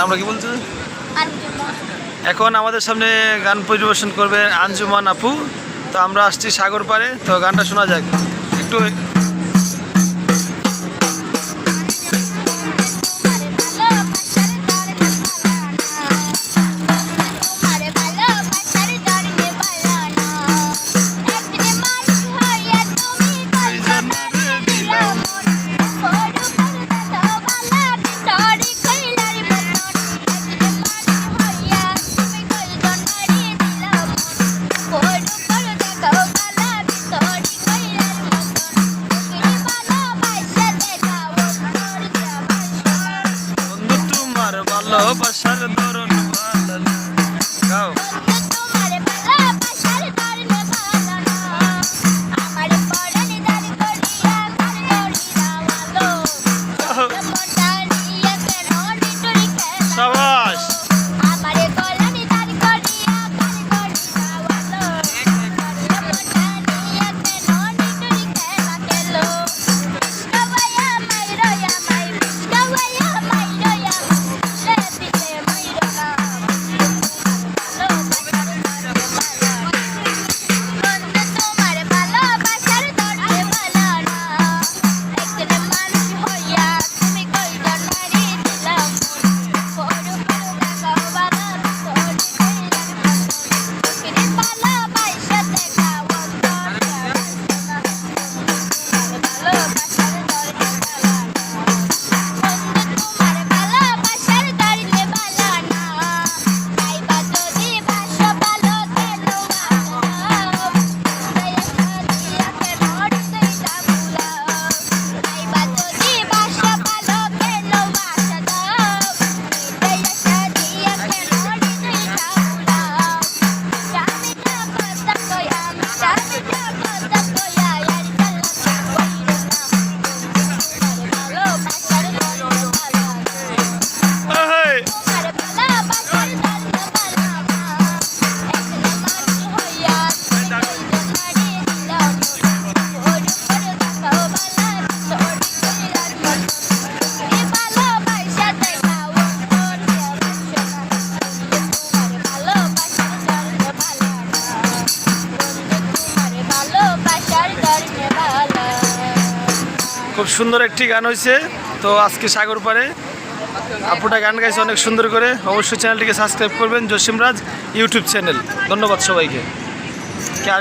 নামটা কি বলছো? এখন আমাদের সামনে গান পরিবেশন করবে আঞ্জুমান আপু। তো আমরা আসছি সাগর পাড়ে তো গানটা শোনা যাক। একটু opa, opa, খুব সুন্দর একটি গান হয়েছে তো আজকে সাগর পারে আপুটা গান গাইছে অনেক সুন্দর করে। অবশ্যই চ্যানেলটিকে সাবস্ক্রাইব করবেন জসিমরাজ ইউটিউব চ্যানেল। ধন্যবাদ সবাইকে।